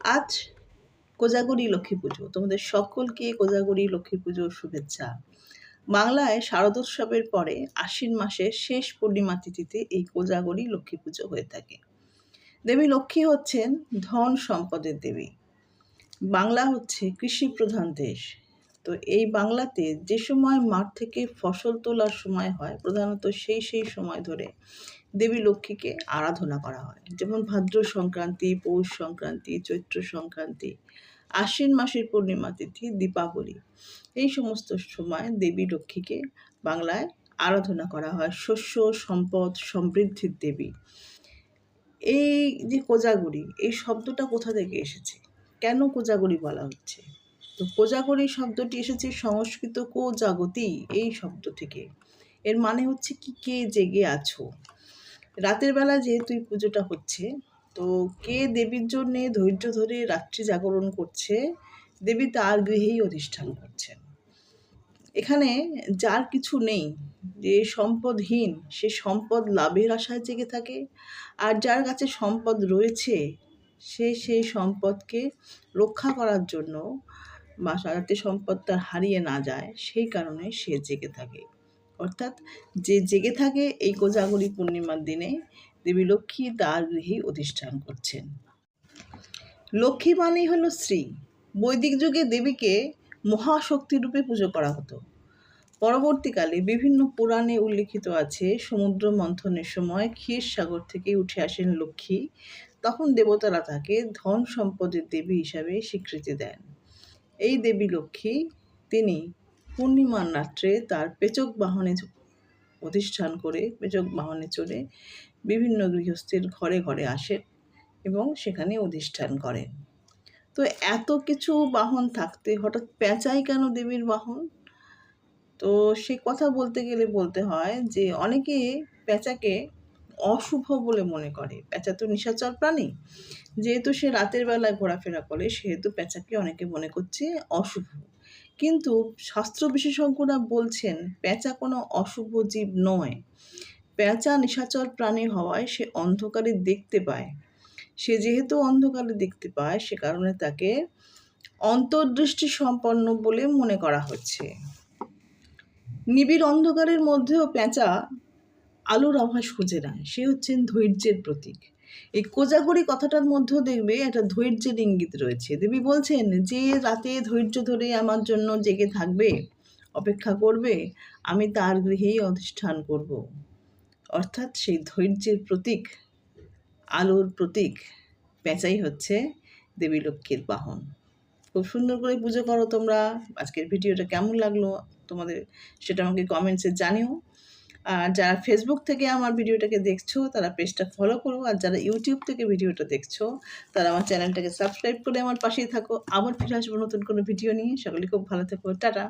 আজ কোজাগরি লক্ষ্মী পুজো। তোমাদের সকলকে কোজাগরি লক্ষ্মী পুজো শুভেচ্ছা। বাংলায় শারদোৎসবের পরে আশ্বিন মাসের শেষ পূর্ণিমা তিথিতে এই কোজাগরি লক্ষ্মী পুজো হয়ে থাকে। দেবী লক্ষ্মী হচ্ছেন ধন সম্পদের দেবী। বাংলা হচ্ছে কৃষি প্রধান দেশ। তো এই বাংলাতে যে সময় মাঠ থেকে ফসল তোলার সময় হয়, প্রধানত সেই সেই সময় ধরে দেবী লক্ষ্মীকে আরাধনা করা হয়। যেমন ভাদ্র সংক্রান্তি, পৌষ সংক্রান্তি, চৈত্র সংক্রান্তি, আশ্বিন মাসের পূর্ণিমা তিথি, দীপাবলি, এই সমস্ত সময় দেবী লক্ষ্মীকে বাংলায় আরাধনা করা হয়। শস্য, সম্পদ, সমৃদ্ধির দেবী। এই যে কোজাগুড়ি এই শব্দটা কোথা থেকে এসেছে? কেন কোজাগরি বলা হচ্ছে? তো কোজাগরি শব্দটি এসেছে সংস্কৃত কো জাগতি এই শব্দ থেকে। এর মানে হচ্ছে কি, কে জেগে আছো? রাতের বেলা যেহেতু এই পুজোটা হচ্ছে, তো কে দেবীর জন্যে ধৈর্য ধরে রাত্রি জাগরণ করছে, দেবী তার গৃহেই অধিষ্ঠান করছেন। এখানে যার কিছু নেই, যে সম্পদহীন, সে সম্পদ লাভের আশায় জেগে থাকে, আর যার কাছে সম্পদ রয়েছে, সে সেই সম্পদকে রক্ষা করার জন্য বা যাতে সম্পদ তার হারিয়ে না যায়, সেই কারণে সে জেগে থাকে। অর্থাৎ যে জেগে থাকে এই কোজাগরী পূর্ণিমার দিনে দেবী লক্ষ্মী তার গৃহেই অধিষ্ঠান করছেন। লক্ষ্মী মানেই হলো শ্রী বৈদিক যুগে দেবীকে মহাশক্তি রূপে পুজো করা হতো। পরবর্তীকালে বিভিন্ন পুরাণে উল্লিখিত আছে, সমুদ্র মন্থনের সময় ক্ষীর সাগর থেকে উঠে আসেন লক্ষ্মী, তখন দেবতারা তাকে ধন সম্পদের দেবী হিসাবে স্বীকৃতি দেন। এই দেবী লক্ষ্মী, তিনি পূর্ণিমার রাত্রে তার পেচক বাহনে অধিষ্ঠান করে পেচক বাহনে চড়ে বিভিন্ন গৃহস্থের ঘরে ঘরে আসেন এবং সেখানে অধিষ্ঠান করেন। তো এত কিছু বাহন থাকতে হঠাৎ পেঁচাই কেন দেবীর বাহন? তো সে কথা বলতে গেলে বলতে হয় যে অনেকে পেঁচাকে অশুভ বলে মনে করে। প্যাঁচা তো নিশাচর প্রাণী। যেহেতু সে রাতের বেলায় ঘোরাফেরা করে, সেহেতু প্যাঁচাকে অনেকে মনে করছে অশুভ। কিন্তু শাস্ত্র বিশেষজ্ঞরা বলছেন প্যাঁচা কোনো অশুভ জীব নয়। প্যাঁচা নিশাচর প্রাণী হওয়ায় সে অন্ধকারে দেখতে পায়। সে যেহেতু অন্ধকারে দেখতে পায়, সে কারণে তাকে অন্তর্দৃষ্টি সম্পন্ন বলে মনে করা হচ্ছে। নিবিড় অন্ধকারের মধ্যেও পেঁচা আলোর আভাস খুঁজে নেয়। সে হচ্ছেন ধৈর্যের প্রতীক। এই কোজাগরি কথাটার মধ্যেও দেখবে একটা ধৈর্যের ইঙ্গিত রয়েছে। দেবী বলছেন, যে রাতে ধৈর্য ধরে আমার জন্য জেগে থাকবে, অপেক্ষা করবে, আমি তার গৃহেই অধিষ্ঠান করব। অর্থাৎ সেই ধৈর্যের প্রতীক, আলোর প্রতীক, পেঁচাই হচ্ছে দেবী লক্ষ্মীর বাহন। খুব সুন্দর করে পুজো করো তোমরা। আজকের ভিডিওটা কেমন লাগল তোমাদের সেটা আমাকে কমেন্টসে জানিও। আর যারা ফেসবুক থেকে আমার ভিডিওটাকে দেখছ, তারা পেজটা ফলো করো। আর যারা ইউটিউব থেকে ভিডিওটা দেখছ, তারা আমার চ্যানেলটাকে সাবস্ক্রাইব করে আমার পাশেই থাকো। আবার ফিরে আসব নতুন কোনো ভিডিও নিয়ে। সকলে খুব ভালো থেকো। টাটা!